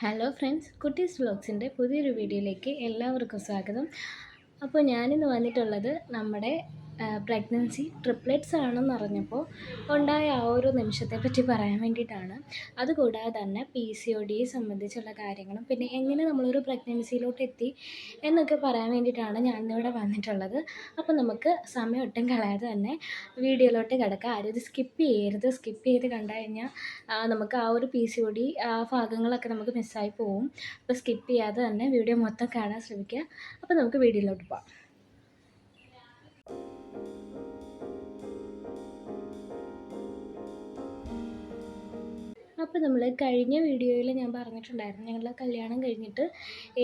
Hello friends കുട്ടീസ് വ്ളോഗ്സിന്റെ പുതിയൊരു വീഡിയോയിലേക്ക് എല്ലാവർക്കും സ്വാഗതം. അപ്പോൾ ഞാനിന്ന് വന്നിട്ടുള്ളത് നമ്മുടെ പ്രഗ്നൻസി ട്രിപ്ലെറ്റ്സ് ആണെന്ന് അറിഞ്ഞപ്പോൾ ഉണ്ടായ ആ ഒരു നിമിഷത്തെ പറ്റി പറയാൻ വേണ്ടിയിട്ടാണ്. അതുകൂടാതെ തന്നെ പി സി ഒ ഡിയെ സംബന്ധിച്ചുള്ള കാര്യങ്ങളും പിന്നെ എങ്ങനെ നമ്മളൊരു പ്രഗ്നൻസിയിലോട്ട് എത്തി എന്നൊക്കെ പറയാൻ വേണ്ടിയിട്ടാണ് ഞാനിന്നിവിടെ വന്നിട്ടുള്ളത്. അപ്പോൾ നമുക്ക് സമയം ഒട്ടും കളയാതെ തന്നെ വീഡിയോയിലോട്ട് കിടക്കാം. ആരും ഇത് സ്കിപ്പ് ചെയ്യരുത്. സ്കിപ്പ് ചെയ്ത് കണ്ടു കഴിഞ്ഞാൽ നമുക്ക് ആ ഒരു പി സി ഒ ഡി ഭാഗങ്ങളൊക്കെ നമുക്ക് മിസ്സായി പോവും. അപ്പോൾ സ്കിപ്പ് ചെയ്യാതെ തന്നെ വീഡിയോ മൊത്തം കാണാൻ ശ്രമിക്കുക. അപ്പോൾ നമുക്ക് വീഡിയോയിലോട്ട് പോകാം അപ്പോൾ നമ്മൾ കഴിഞ്ഞ വീഡിയോയിൽ ഞാൻ പറഞ്ഞിട്ടുണ്ടായിരുന്നു ഞങ്ങളുടെ കല്യാണം കഴിഞ്ഞിട്ട്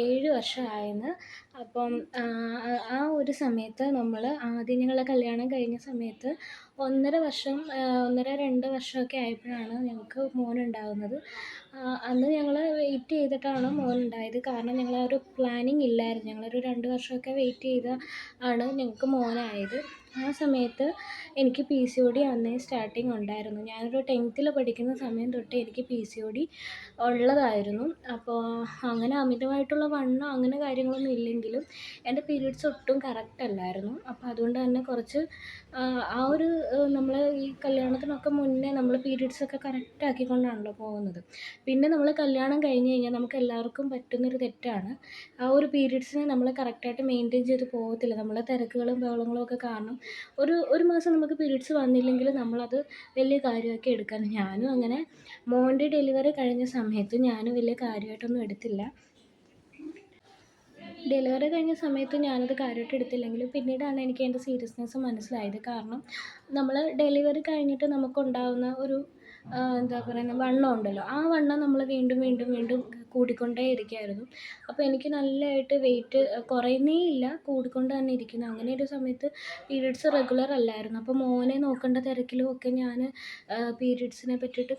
ഏഴ് വർഷമായെന്ന്. അപ്പം ആ ഒരു സമയത്ത് നമ്മൾ ആദ്യം ഞങ്ങളുടെ കല്യാണം കഴിഞ്ഞ സമയത്ത് ഒന്നര വർഷം ഒന്നര രണ്ട് വർഷമൊക്കെ ആയപ്പോഴാണ് ഞങ്ങൾക്ക് മോനുണ്ടാകുന്നത് അന്ന് ഞങ്ങൾ വെയിറ്റ് ചെയ്തിട്ടാണ് മോനുണ്ടായത്. കാരണം ഞങ്ങൾ ഒരു പ്ലാനിങ് ഇല്ലായിരുന്നു. ഞങ്ങളൊരു രണ്ട് വർഷമൊക്കെ വെയിറ്റ് ചെയ്ത് ആണ് ഞങ്ങൾക്ക് മോനായത്. ആ സമയത്ത് എനിക്ക് പി സി ഒ ഡി അന്നേ സ്റ്റാർട്ടിങ് ഉണ്ടായിരുന്നു. ഞാനൊരു ടെൻത്തിൽ പഠിക്കുന്ന സമയം തൊട്ടേ എനിക്ക് പി സി ഒ ഡി ഉള്ളതായിരുന്നു. അപ്പോൾ അങ്ങനെ അമിതമായിട്ടുള്ള വണ്ണം അങ്ങനെ കാര്യങ്ങളൊന്നും ഇല്ലെങ്കിലും എന്റെ പീരീഡ്സ് ഒട്ടും കറക്റ്റ് അല്ലായിരുന്നു. അപ്പോൾ അതുകൊണ്ട് തന്നെ കുറച്ച് ആ ഒരു നമ്മൾ ഈ കല്യാണത്തിനൊക്കെ മുന്നേ നമ്മൾ പീരീഡ്സൊക്കെ കറക്റ്റ് ആക്കിക്കൊണ്ടാണല്ലോ പോകുന്നത്. പിന്നെ നമ്മൾ കല്യാണം കഴിഞ്ഞ് കഴിഞ്ഞാൽ നമുക്ക് എല്ലാവർക്കും പറ്റുന്നൊരു തെറ്റാണ്. ആ ഒരു പീരീഡ്സിനെ നമ്മൾ കറക്റ്റായിട്ട് മെയിന്റെയിൻ ചെയ്ത് പോകത്തില്ല. നമ്മളെ തിരക്കുകളും ബഹളങ്ങളും ഒക്കെ കാരണം ഒരു ഒരു മാസം നമുക്ക് പീരീഡ്സ് വന്നില്ലെങ്കിൽ നമ്മളത് വലിയ കാര്യമാക്കി എടുക്കാൻ. ഞാനും അങ്ങനെ മോന്റെ ഡെലിവറി കഴിഞ്ഞ സമയത്ത് ഞാനും വലിയ കാര്യമായിട്ടൊന്നും എടുത്തില്ല. ഡെലിവറി കഴിഞ്ഞ സമയത്ത് ഞാനത് കാര്യമായിട്ട് എടുത്തില്ലെങ്കിലും പിന്നീടാണ് എനിക്ക് എന്റെ സീരിയസ്നെസ് മനസ്സിലായത്. കാരണം നമ്മൾ ഡെലിവറി കഴിഞ്ഞിട്ട് നമുക്കുണ്ടാകുന്ന ഒരു എന്താ പറയുന്നത് വണ്ണം ഉണ്ടല്ലോ. ആ വണ്ണം നമ്മൾ വീണ്ടും വീണ്ടും വീണ്ടും കൂടിക്കൊണ്ടേ ഇരിക്കുകയായിരുന്നു അപ്പോൾ എനിക്ക് നല്ലതായിട്ട് വെയിറ്റ് കുറയുന്നേ ഇല്ല കൂടിക്കൊണ്ട് തന്നെ ഇരിക്കുന്നു. അങ്ങനെ ഒരു സമയത്ത് പീരീഡ്സ് റെഗുലർ അല്ലായിരുന്നു. അപ്പോൾ മോനെ നോക്കേണ്ട തിരക്കിലും ഒക്കെ ഞാൻ പീരീഡ്സിനെ പറ്റിയിട്ട്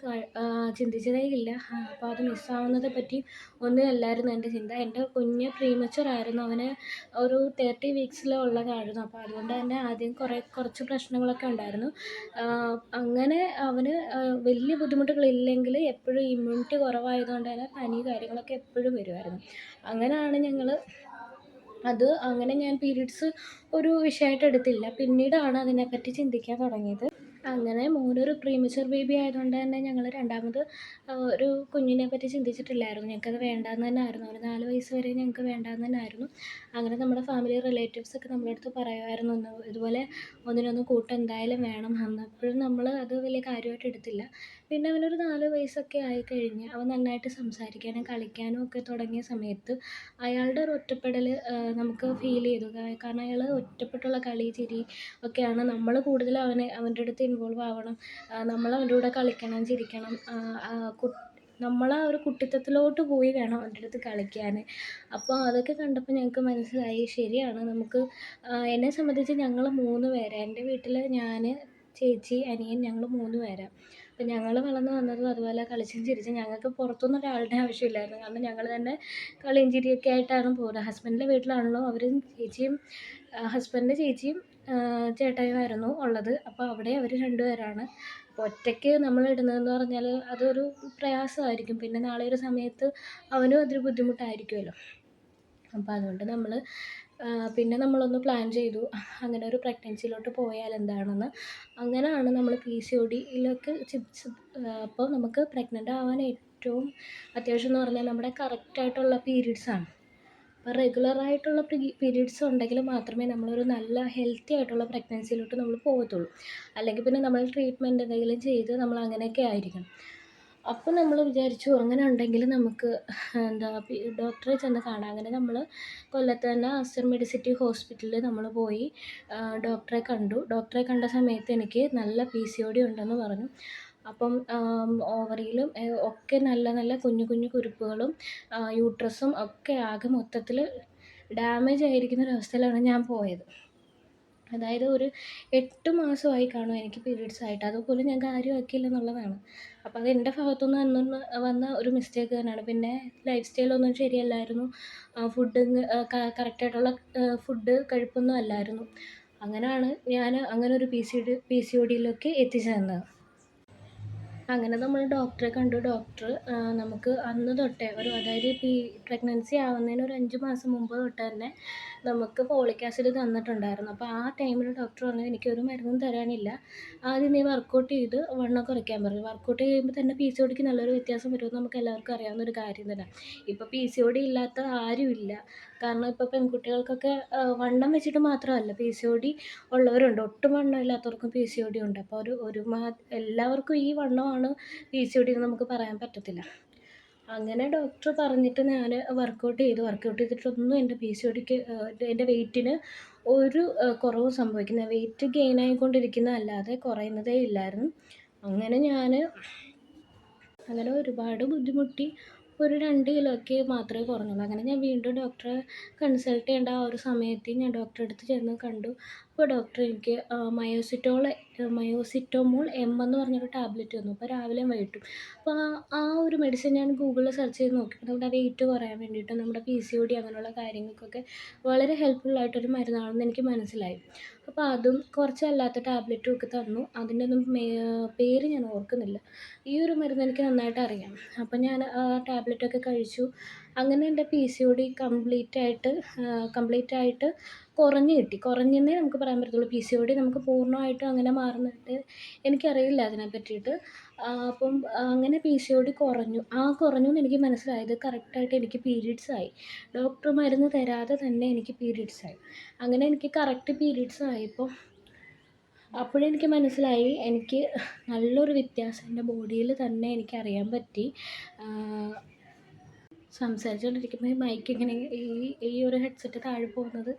ചിന്തിച്ചതേ ഇല്ല. അപ്പോൾ അത് മിസ്സാവുന്നതെ പറ്റി ഒന്നും അല്ലായിരുന്നു എന്റെ ചിന്ത. എന്റെ കുഞ്ഞ് പ്രീമച്ചർ ആയിരുന്നു. അവന് ഒരു തേർട്ടി വീക്സിലുള്ളതായിരുന്നു അപ്പോൾ അതുകൊണ്ട് തന്നെ ആദ്യം കുറേ കുറച്ച് പ്രശ്നങ്ങളൊക്കെ ഉണ്ടായിരുന്നു. അങ്ങനെ അവന് വലിയ ബുദ്ധിമുട്ടുകളില്ലെങ്കിൽ എപ്പോഴും ഇമ്മ്യൂണിറ്റി കുറവായതുകൊണ്ട് തന്നെ പനി കാര്യങ്ങളൊക്കെ എപ്പോഴും വരുമായിരുന്നു അങ്ങനെയാണ് ഞങ്ങൾ അത് അങ്ങനെ ഞാൻ പീരീഡ്സ് ഒരു വിഷയമായിട്ട് എടുത്തില്ല. പിന്നീടാണ് അതിനെപ്പറ്റി ചിന്തിക്കാൻ തുടങ്ങിയത്. അങ്ങനെ മോനൊരു പ്രീമച്വർ ബേബി ആയതുകൊണ്ട് തന്നെ ഞങ്ങൾ രണ്ടാമത് ഒരു കുഞ്ഞിനെ പറ്റി ചിന്തിച്ചിട്ടില്ലായിരുന്നു. ഞങ്ങൾക്കത് വേണ്ടാന്ന് തന്നെ ആയിരുന്നു. ഒരു നാല് വയസ്സ് വരെ ഞങ്ങൾക്ക് വേണ്ടാന്ന് തന്നെ ആയിരുന്നു. അങ്ങനെ നമ്മുടെ ഫാമിലി റിലേറ്റീവ്സ് ഒക്കെ നമ്മുടെ അടുത്ത് പറയുമായിരുന്നു ഇതുപോലെ ഒന്നിനൊന്ന് കൂട്ട് എന്തായാലും വേണം. അന്നപ്പോഴും നമ്മൾ അത് വലിയ കാര്യമായിട്ട് എടുത്തില്ല. പിന്നെ അവനൊരു നാല് വയസ്സൊക്കെ ആയിക്കഴിഞ്ഞ് അവൻ നന്നായിട്ട് സംസാരിക്കാനും കളിക്കാനും ഒക്കെ തുടങ്ങിയ സമയത്ത് അയാളുടെ ഒരു ഒറ്റപ്പെടൽ നമുക്ക് ഫീൽ ചെയ്തു. കാരണം അയാൾ ഒറ്റപ്പെട്ടുള്ള കളി ചിരി ഒക്കെയാണ്. നമ്മൾ കൂടുതൽ അവനെ അവന്റെ അടുത്ത് ഇൻവോൾവ് ആവണം. നമ്മൾ അവരുടെ കൂടെ കളിക്കണം ചിരിക്കണം. നമ്മൾ ആ ഒരു കുട്ടിത്തത്തിലോട്ട് പോയി വേണം അവരുടെ അടുത്ത് കളിക്കാൻ അപ്പോൾ അതൊക്കെ കണ്ടപ്പോൾ ഞങ്ങൾക്ക് മനസ്സിലായി ശരിയാണ്. നമുക്ക് എന്നെ സംബന്ധിച്ച് ഞങ്ങൾ മൂന്ന് പേരാണ് എന്റെ വീട്ടിൽ ഞാൻ ചേച്ചി അനിയൻ ഞങ്ങൾ മൂന്ന് പേരാണ് അപ്പം ഞങ്ങൾ വളർന്ന് വന്നതും അതുപോലെ കളിച്ചും ചിരിച്ചും ഞങ്ങൾക്ക് പുറത്തുനിന്ന് ഒരാളുടെ ആവശ്യമില്ലായിരുന്നു. കാരണം ഞങ്ങൾ തന്നെ കളിയും ചിരിയൊക്കെ ആയിട്ടാണ് പോകുന്നത്. ഹസ്ബൻഡിന്റെ വീട്ടിലാണല്ലോ അവരും ചേച്ചിയും ഹസ്ബൻഡിന്റെ ചേച്ചിയും ചേട്ടായുമായിരുന്നു ഉള്ളത്. അപ്പോൾ അവിടെ അവർ രണ്ടുപേരാണ്. അപ്പോൾ ഒറ്റയ്ക്ക് നമ്മൾ ഇടുന്നതെന്ന് പറഞ്ഞാൽ അതൊരു പ്രയാസമായിരിക്കും. പിന്നെ നാളെ ഒരു സമയത്ത് അവനും അതൊരു ബുദ്ധിമുട്ടായിരിക്കുമല്ലോ. അപ്പോൾ അതുകൊണ്ട് നമ്മൾ പിന്നെ നമ്മളൊന്ന് പ്ലാൻ ചെയ്തു. അങ്ങനെ ഒരു പ്രഗ്നൻസിയിലോട്ട് പോയാൽ എന്താണെന്ന്. അങ്ങനെയാണ് നമ്മൾ പി സി ഒ ഡിയിലൊക്കെ അപ്പോൾ നമുക്ക് പ്രഗ്നന്റ് ആവാൻ ഏറ്റവും അത്യാവശ്യം എന്ന് പറഞ്ഞാൽ നമ്മുടെ കറക്റ്റായിട്ടുള്ള പീരീഡ്സാണ് അപ്പോൾ റെഗുലറായിട്ടുള്ള പീരീഡ്സ് ഉണ്ടെങ്കിൽ മാത്രമേ നമ്മളൊരു നല്ല ഹെൽത്തി ആയിട്ടുള്ള പ്രഗ്നൻസിയിലോട്ട് നമ്മൾ പോകത്തുള്ളൂ. അല്ലെങ്കിൽ പിന്നെ നമ്മൾ ട്രീറ്റ്മെന്റ് എന്തെങ്കിലും ചെയ്ത് നമ്മൾ അങ്ങനെയൊക്കെ ആയിരിക്കണം. അപ്പോൾ നമ്മൾ വിചാരിച്ചു അങ്ങനെ ഉണ്ടെങ്കിൽ നമുക്ക് എന്താ ഡോക്ടറെ ചെന്ന് കാണാം. അങ്ങനെ നമ്മൾ കൊല്ലത്ത് തന്നെ അസ്റ്റർ മെഡിസിറ്റി ഹോസ്പിറ്റലിൽ നമ്മൾ പോയി ഡോക്ടറെ കണ്ടു. ഡോക്ടറെ കണ്ട സമയത്ത് എനിക്ക് നല്ല പി സി ഒ ഡി ഉണ്ടെന്ന് പറഞ്ഞു. അപ്പം ഓവറിയിലും ഒക്കെ നല്ല നല്ല കുഞ്ഞു കുഞ്ഞു കുരുപ്പുകളും യൂട്രസും ഒക്കെ ആകെ മൊത്തത്തിൽ ഡാമേജ് ആയിരിക്കുന്ന ഒരവസ്ഥയിലാണ് ഞാൻ പോയത്. അതായത് ഒരു എട്ട് മാസമായി കാണും എനിക്ക് പീരീഡ്സ് ആയിട്ട്. അതുപോലെ ഞാൻ കാര്യമാക്കിയില്ല എന്നുള്ളതാണ്. അപ്പോൾ അത് എന്റെ ഭാഗത്തുനിന്ന് വന്ന വന്ന ഒരു മിസ്റ്റേക്ക് തന്നെയാണ്. പിന്നെ ലൈഫ് സ്റ്റൈലൊന്നും ശരിയല്ലായിരുന്നു. ഫുഡ് കറക്റ്റായിട്ടുള്ള ഫുഡ് കഴിപ്പൊന്നും അല്ലായിരുന്നു. അങ്ങനെയാണ് ഞാൻ അങ്ങനെ ഒരു P C D P C O ഡിയിലൊക്കെ എത്തിച്ചേർന്നത്. അങ്ങനെ നമ്മൾ ഡോക്ടറെ കണ്ടു. ഡോക്ടർ നമുക്ക് അന്ന് തൊട്ടേ ഒരു അതായത് ഈ പ്രഗ്നൻസി ആവുന്നതിന് ഒരു അഞ്ച് മാസം മുമ്പ് തൊട്ട് തന്നെ നമുക്ക് ഫോളിക് ആസിഡ് തന്നിട്ടുണ്ടായിരുന്നു. അപ്പോൾ ആ ടൈമിൽ ഡോക്ടർ പറഞ്ഞു എനിക്ക് ഒരു മരുന്നും തരാനില്ല. ആദ്യം നീ വർക്കൗട്ട് ചെയ്ത് വണ്ണം കുറയ്ക്കാൻ പറഞ്ഞു വർക്കൗട്ട് ചെയ്യുമ്പോൾ തന്നെ പി സി ഒടിക്ക് നല്ലൊരു വ്യത്യാസം വരുമെന്ന് നമുക്ക് എല്ലാവർക്കും അറിയാവുന്ന ഒരു കാര്യം തന്നെ. ഇപ്പോൾ പി സി ഒ ഡി ഇല്ലാത്ത ആരുമില്ല. കാരണം ഇപ്പോൾ പെൺകുട്ടികൾക്കൊക്കെ വണ്ണം വെച്ചിട്ട് മാത്രമല്ല പി സി ഒ ഡി ഉള്ളവരുണ്ട്. ഒട്ടും വണ്ണം ഇല്ലാത്തവർക്കും പി സി ഒ ഡി ഉണ്ട്. അപ്പോൾ ഒരു ഒരു മാ എല്ലാവർക്കും ഈ വണ്ണമാണ് പി സി ഒ ഡി എന്ന് നമുക്ക് പറയാൻ പറ്റത്തില്ല. അങ്ങനെ ഡോക്ടർ പറഞ്ഞിട്ട് ഞാൻ വർക്കൗട്ട് ചെയ്തു. വർക്കൗട്ട് ചെയ്തിട്ടൊന്നും എന്റെ പി സി ഒ ഡിക്ക് എന്റെ വെയിറ്റിന് ഒരു കുറവ് സംഭവിക്കുന്ന വെയിറ്റ് ഗെയിൻ ആയിക്കൊണ്ടിരിക്കുന്ന അല്ലാതെ കുറയുന്നതേ ഇല്ലായിരുന്നു. അങ്ങനെ ഞാൻ അങ്ങനെ ഒരുപാട് ബുദ്ധിമുട്ടി ഒരു രണ്ട് കിലോയ്ക്ക് മാത്രമേ കുറഞ്ഞുള്ളൂ. അങ്ങനെ ഞാൻ വീണ്ടും ഡോക്ടറെ കൺസൾട്ട് ചെയ്യേണ്ട ആ ഒരു സമയത്ത് ഞാൻ ഡോക്ടറെ അടുത്ത് ചെന്ന് കണ്ടു. അപ്പോൾ ഡോക്ടർ എനിക്ക് മയോസിറ്റോൾ മയോസിറ്റോമോൾ എം എന്ന് പറഞ്ഞൊരു ടാബ്ലറ്റ് തന്നു അപ്പോൾ രാവിലെയും വൈകിട്ടും. അപ്പോൾ ആ ഒരു മെഡിസിൻ ഞാൻ ഗൂഗിളിൽ സെർച്ച് ചെയ്ത് നോക്കി. നമ്മുടെ വെയിറ്റ് കുറയാൻ വേണ്ടിയിട്ട് നമ്മുടെ പി സി ഒ ഡി അങ്ങനെയുള്ള കാര്യങ്ങൾക്കൊക്കെ വളരെ ഹെൽപ്ഫുൾ ആയിട്ടൊരു മരുന്നാണെന്ന് എനിക്ക് മനസ്സിലായി. അപ്പോൾ അതും കുറച്ചല്ലാത്ത ടാബ്ലറ്റും ഒക്കെ തന്നു. അതിന്റെ ഒന്നും പേര് ഞാൻ ഓർക്കുന്നില്ല. ഈ ഒരു മരുന്ന് എനിക്ക് നന്നായിട്ട് അറിയാം. അപ്പോൾ ഞാൻ ആ ടാബ്ലറ്റൊക്കെ കഴിച്ചു. അങ്ങനെ എന്റെ P C O D complete ആയിട്ട് കംപ്ലീറ്റ് ആയിട്ട് കുറഞ്ഞ് കിട്ടി. കുറഞ്ഞെന്നേ നമുക്ക് പറയാൻ പറ്റത്തുള്ളൂ. പി സി ഒ ഡി നമുക്ക് പൂർണമായിട്ടും അങ്ങനെ മാറുന്നതായിട്ട് എനിക്കറിയില്ല അതിനെ പറ്റിയിട്ട് അപ്പം അങ്ങനെ പി സി ഒ ഡി കുറഞ്ഞു. ആ കുറഞ്ഞു എന്ന് എനിക്ക് മനസ്സിലായത് കറക്റ്റായിട്ട് എനിക്ക് പീരീഡ്സ് ആയി. ഡോക്ടർ മരുന്ന് തരാതെ തന്നെ എനിക്ക് പീരീഡ്സ് ആയി. അങ്ങനെ എനിക്ക് കറക്റ്റ് പീരീഡ്സ് ആയപ്പോൾ അപ്പോഴെനിക്ക് മനസ്സിലായി എനിക്ക് നല്ലൊരു വ്യത്യാസം എന്റെ ബോഡിയിൽ തന്നെ എനിക്കറിയാൻ പറ്റി. സംസാരിച്ചുകൊണ്ടിരിക്കുമ്പോൾ ഈ മൈക്ക് ഇങ്ങനെ ഈ ഈ ഒരു ഹെഡ്സെറ്റ് താഴെ പോകുന്നത്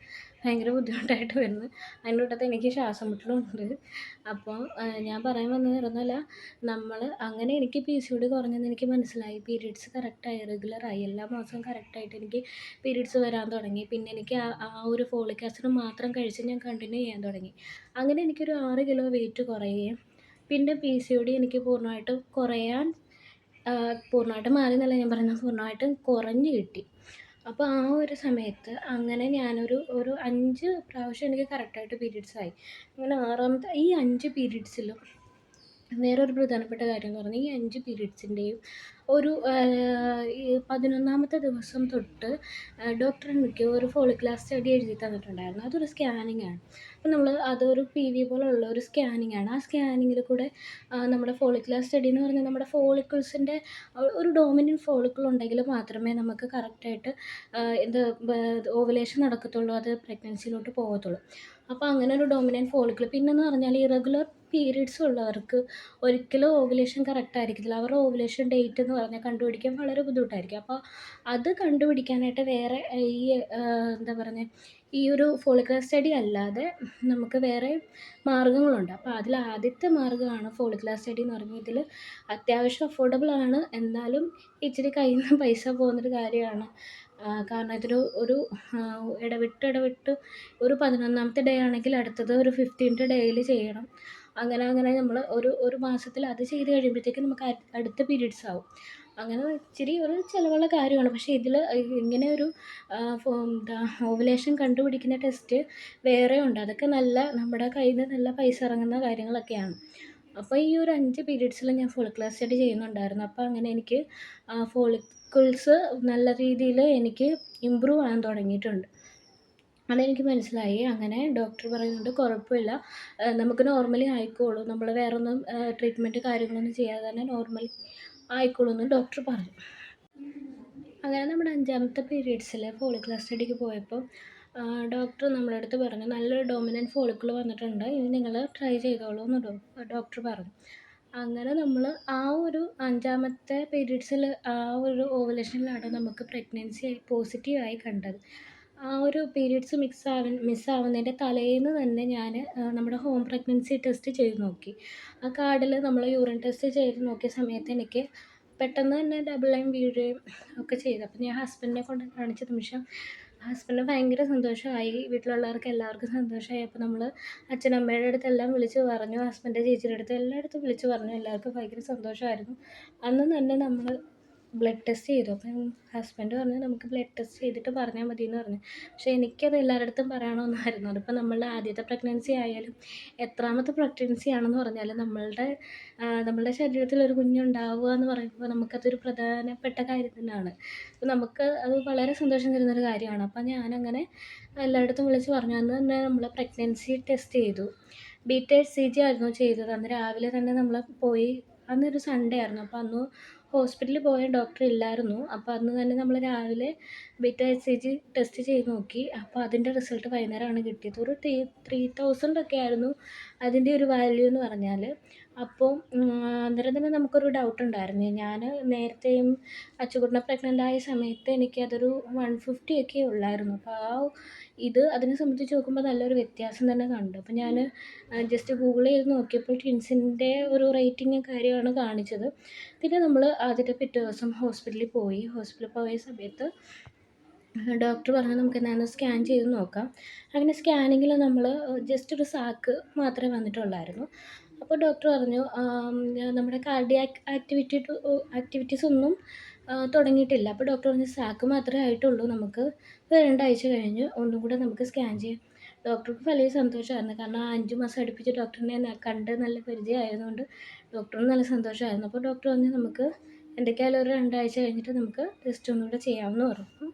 ഭയങ്കര ബുദ്ധിമുട്ടായിട്ട് വരുന്നു. അതിന്റെ കൂട്ടത്തിൽ എനിക്ക് ശ്വാസം മുട്ടലുണ്ട്. അപ്പോൾ ഞാൻ പറയാൻ വന്നത് നമ്മൾ അങ്ങനെ എനിക്ക് പി സി ഡി കുറഞ്ഞെന്ന് എനിക്ക് മനസ്സിലായി. പീരീഡ്സ് കറക്റ്റായി റെഗുലറായി എല്ലാ മാസവും കറക്റ്റായിട്ട് എനിക്ക് പീരീഡ്സ് വരാൻ തുടങ്ങി. പിന്നെ എനിക്ക് ആ ഒരു ഫോളിക് ആസിഡ് മാത്രം കഴിച്ച് ഞാൻ കണ്ടിന്യൂ ചെയ്യാൻ തുടങ്ങി. അങ്ങനെ എനിക്കൊരു ആറ് കിലോ വെയിറ്റ് കുറയുകയും പിന്നെ പി സി ഡി എനിക്ക് പൂർണമായിട്ട് കുറയാൻ പൂർണമായിട്ടും മാറി എന്നല്ല ഞാൻ പറയുന്നത്. പൂർണമായിട്ടും കുറഞ്ഞ് കിട്ടി. അപ്പോൾ ആ ഒരു സമയത്ത് അങ്ങനെ ഞാനൊരു ഒരു അഞ്ച് പ്രാവശ്യം എനിക്ക് കറക്റ്റായിട്ട് പീരീഡ്സ് ആയി. അങ്ങനെ ആറാമത്തെ ഈ അഞ്ച് പീരീഡ്സിലും വേറൊരു പ്രധാനപ്പെട്ട കാര്യം എന്ന് പറഞ്ഞാൽ ഈ അഞ്ച് പീരീഡ്സിന്റെയും ഒരു പതിനൊന്നാമത്തെ ദിവസം തൊട്ട് ഡോക്ടർ എനിക്ക് ഒരു ഫോളിക്ലാസ് സ്റ്റഡി എഴുതി തന്നിട്ടുണ്ടായിരുന്നു. അതൊരു സ്കാനിങ് ആണ്. അപ്പം നമ്മൾ അതൊരു പി വി പോലുള്ള ഒരു സ്കാനിങ് ആണ്. ആ സ്കാനിങ്ങിൽ കൂടെ നമ്മുടെ ഫോളിക്ലാസ് സ്റ്റഡി എന്ന് പറഞ്ഞാൽ നമ്മുടെ ഫോളിക്കിൾസിന്റെ ഒരു ഡോമിനൻ ഫോളിക്കിൾ ഉണ്ടെങ്കിൽ മാത്രമേ നമുക്ക് കറക്റ്റായിട്ട് എന്ത് ഓവലേഷൻ നടക്കത്തുള്ളൂ. അത് പ്രഗ്നൻസിയിലോട്ട് പോകത്തുള്ളൂ. അപ്പോൾ അങ്ങനെ ഒരു ഡോമിനന്റ് ഫോളിക്കിൾ പിന്നെന്ന് പറഞ്ഞാൽ ഇറഗുലർ പീരീഡ്സ് ഉള്ളവർക്ക് ഒരിക്കലും ഓവുലേഷൻ കറക്റ്റ് ആയിരിക്കില്ല അവരുടെ ഓവുലേഷൻ ഡേറ്റ് എന്ന് പറഞ്ഞാൽ കണ്ടുപിടിക്കാൻ വളരെ ബുദ്ധിമുട്ടായിരിക്കും. അപ്പോൾ അത് കണ്ടുപിടിക്കാനായിട്ട് വേറെ ഈ എന്താ പറയുന്നത് ഈ ഒരു ഫോളിക്കുലർ സ്റ്റഡി അല്ലാതെ നമുക്ക് വേറെ മാർഗങ്ങളുണ്ട് അപ്പോൾ അതിൽ ആദ്യത്തെ മാർഗമാണ് ഫോളിക്കുലർ സ്റ്റഡി എന്ന് പറഞ്ഞാൽ ഇതിൽ അത്യാവശ്യം അഫോർഡബിൾ ആണ്. എന്നാലും ഇച്ചിരി കയ്യിൽ നിന്ന് പൈസ പോകുന്നൊരു കാര്യമാണ്. കാരണം ഇതൊരു ഒരു ഇടവിട്ട് ഇടവിട്ട് ഒരു പതിനൊന്നാമത്തെ ഡേ ആണെങ്കിൽ അടുത്തത് ഒരു ഫിഫ്റ്റീൻത്ത് ഡേയിൽ ചെയ്യണം. അങ്ങനെ അങ്ങനെ നമ്മൾ ഒരു ഒരു മാസത്തിൽ അത് ചെയ്ത് കഴിയുമ്പോഴത്തേക്കും നമുക്ക് അടുത്ത പീരീഡ്സ് ആവും. അങ്ങനെ ഇച്ചിരി ഒരു ചിലവുള്ള കാര്യമാണ്. പക്ഷേ ഇതിൽ ഇങ്ങനെ ഒരു എന്താ ഓവുലേഷൻ കണ്ടുപിടിക്കുന്ന ടെസ്റ്റ് വേറെ ഉണ്ട്. അതൊക്കെ നല്ല നമ്മുടെ കയ്യിൽ നിന്ന് നല്ല പൈസ ഇറങ്ങുന്ന കാര്യങ്ങളൊക്കെയാണ്. അപ്പോൾ ഈ ഒരു അഞ്ച് പീരീഡ്സിൽ ഞാൻ ഫോളിക്കുലർ സ്റ്റഡി ചെയ്യുന്നുണ്ടായിരുന്നു. അപ്പോൾ അങ്ങനെ എനിക്ക് ഫോളിക്കിൾസ് നല്ല രീതിയിൽ എനിക്ക് ഇമ്പ്രൂവ് ആകാൻ തുടങ്ങിയിട്ടുണ്ട്. അതെനിക്ക് മനസ്സിലായി. അങ്ങനെ ഡോക്ടർ പറയുന്നുണ്ട് കുഴപ്പമില്ല. നമുക്ക് നോർമലി ആയിക്കോളും. നമ്മൾ വേറൊന്നും ട്രീറ്റ്മെന്റ് കാര്യങ്ങളൊന്നും ചെയ്യാതെ തന്നെ നോർമലി ആയിക്കോളും എന്ന് ഡോക്ടർ പറഞ്ഞു. അങ്ങനെ നമ്മുടെ അഞ്ചാമത്തെ പീരീഡ്സിൽ ഫോളിക്കുലർ സ്റ്റഡിക്ക് പോയപ്പോൾ ഡോക്ടർ നമ്മുടെ അടുത്ത് പറഞ്ഞു നല്ലൊരു ഡോമിനന്റ് ഫോളിക്കിൾ വന്നിട്ടുണ്ട് ഇനി നിങ്ങൾ ട്രൈ ചെയ്തോളൂ എന്ന് ഡോക്ടർ പറഞ്ഞു. അങ്ങനെ നമ്മൾ ആ ഒരു അഞ്ചാമത്തെ പീരീഡ്സിൽ ആ ഒരു ഓവലേഷനിലാണ് നമുക്ക് പ്രഗ്നൻസി പോസിറ്റീവായി കണ്ടത്. ആ ഒരു പീരീഡ്സ് മിക്സ് ആവ മിസ്സാവുന്നതിന്റെ തലേന്ന് തന്നെ ഞാൻ നമ്മുടെ ഹോം പ്രഗ്നൻസി ടെസ്റ്റ് ചെയ്ത് നോക്കി. ആ കാർഡിൽ നമ്മൾ യൂറിൻ ടെസ്റ്റ് ചെയ്ത് നോക്കിയ സമയത്ത് എനിക്ക് പെട്ടെന്ന് തന്നെ ഡബിൾ ലൈൻ വീഴുകയും ഒക്കെ ചെയ്തു. അപ്പം ഞാൻ ഹസ്ബൻഡിനെ കൊണ്ട് കാണിച്ച നിമിഷം ഹസ്ബൻഡ് ഭയങ്കര സന്തോഷമായി. വീട്ടിലുള്ളവർക്ക് എല്ലാവർക്കും സന്തോഷമായി. അപ്പോൾ നമ്മൾ അച്ഛനമ്മയുടെ അടുത്തെല്ലാം വിളിച്ച് പറഞ്ഞു. ഹസ്ബൻഡ് ചേച്ചിയുടെ അടുത്ത് എല്ലായിടത്തും വിളിച്ച് പറഞ്ഞു. എല്ലാവർക്കും ഭയങ്കര സന്തോഷമായിരുന്നു. അന്ന് തന്നെ നമ്മൾ ബ്ലഡ് ടെസ്റ്റ് ചെയ്തു. അപ്പം ഹസ്ബൻഡ് പറഞ്ഞു നമുക്ക് ബ്ലഡ് ടെസ്റ്റ് ചെയ്തിട്ട് പറഞ്ഞാൽ മതി എന്ന് പറഞ്ഞു. പക്ഷേ എനിക്കത് എല്ലായിടത്തും പറയണമെന്നായിരുന്നു അതിപ്പോൾ നമ്മളുടെ ആദ്യത്തെ പ്രഗ്നൻസി ആയാലും എത്രാമത്തെ പ്രഗ്നൻസി ആണെന്ന് പറഞ്ഞാൽ നമ്മളുടെ നമ്മളുടെ ശരീരത്തിൽ ഒരു കുഞ്ഞുണ്ടാവുക എന്ന് പറയുമ്പോൾ നമുക്കതൊരു പ്രധാനപ്പെട്ട കാര്യം തന്നെയാണ്. അപ്പോൾ നമുക്ക് അത് വളരെ സന്തോഷം തരുന്നൊരു കാര്യമാണ്. അപ്പം ഞാനങ്ങനെ എല്ലായിടത്തും വിളിച്ച് പറഞ്ഞു. അന്ന് തന്നെ നമ്മൾ പ്രഗ്നൻസി ടെസ്റ്റ് ചെയ്തു. ബി ടെ സി ജി ആയിരുന്നു ചെയ്തത്. അന്ന് രാവിലെ തന്നെ നമ്മൾ പോയി അന്നൊരു സൺഡേ ആയിരുന്നു. അപ്പോൾ അന്ന് ഹോസ്പിറ്റലിൽ പോയ ഡോക്ടർ ഇല്ലായിരുന്നു. അപ്പോൾ അന്ന് തന്നെ നമ്മൾ രാവിലെ beta H C G test ചെയ്ത് നോക്കി. അപ്പോൾ അതിന്റെ റിസൾട്ട് വൈകുന്നേരമാണ് കിട്ടിയത്. ഒരു ത്രീ ത്രീ തൗസൻഡ് ഒക്കെ ആയിരുന്നു അതിന്റെ ഒരു വാല്യൂ എന്ന് പറഞ്ഞാൽ അപ്പോൾ അന്നേരം തന്നെ നമുക്കൊരു ഡൗട്ട് ഉണ്ടായിരുന്നു. ഞാൻ നേരത്തെയും അച്ചുകുട്ടനെ പ്രഗ്നന്റ് ആയ സമയത്ത് എനിക്കതൊരു വൺ ഫിഫ്റ്റി ഒക്കെ ഉള്ളായിരുന്നു. അപ്പോൾ ആ ഇത് അതിനെ സംബന്ധിച്ച് നോക്കുമ്പോൾ നല്ലൊരു വ്യത്യാസം തന്നെ കണ്ടു. അപ്പോൾ ഞാൻ ജസ്റ്റ് ഗൂഗിൾ ചെയ്ത് നോക്കിയപ്പോൾ ട്വിൻസിന്റെ ഒരു റേറ്റിംഗ് കാര്യമാണ് കാണിച്ചത്. പിന്നെ നമ്മൾ ആദ്യത്തെ പിറ്റേ ദിവസം ഹോസ്പിറ്റലിൽ പോയി. ഹോസ്പിറ്റലിൽ പോയ സമയത്ത് ഡോക്ടർ പറഞ്ഞു നമുക്ക് എന്താണെന്ന് സ്കാൻ ചെയ്ത് നോക്കാം. അങ്ങനെ സ്കാനിങ്ങിൽ നമ്മൾ ജസ്റ്റ് ഒരു സാക്ക് മാത്രമേ വന്നിട്ടുള്ളായിരുന്നു. അപ്പോൾ ഡോക്ടർ പറഞ്ഞു നമ്മുടെ കാർഡിയാക് ആക്ടിവിറ്റി ആക്ടിവിറ്റീസ് ഒന്നും തുടങ്ങിയിട്ടില്ല. അപ്പോൾ ഡോക്ടർ പറഞ്ഞു സാക്ക് മാത്രമേ ആയിട്ടുള്ളൂ. നമുക്ക് രണ്ടാഴ്ച കഴിഞ്ഞ്. ഒന്നും കൂടെ നമുക്ക് സ്കാൻ ചെയ്യാം. ഡോക്ടർക്ക് വലിയ സന്തോഷമായിരുന്നു കാരണം ആ അഞ്ച് മാസം അടുപ്പിച്ച് ഡോക്ടറിനെ കണ്ട് നല്ല പരിചയമായതുകൊണ്ട് ഡോക്ടറിന് നല്ല സന്തോഷമായിരുന്നു അപ്പോൾ ഡോക്ടർ പറഞ്ഞു നമുക്ക് എന്തൊക്കെയായാലും ഒരു രണ്ടാഴ്ച കഴിഞ്ഞിട്ട് നമുക്ക് ടെസ്റ്റ് ഒന്നുകൂടെ ചെയ്യാമെന്ന് പറഞ്ഞു.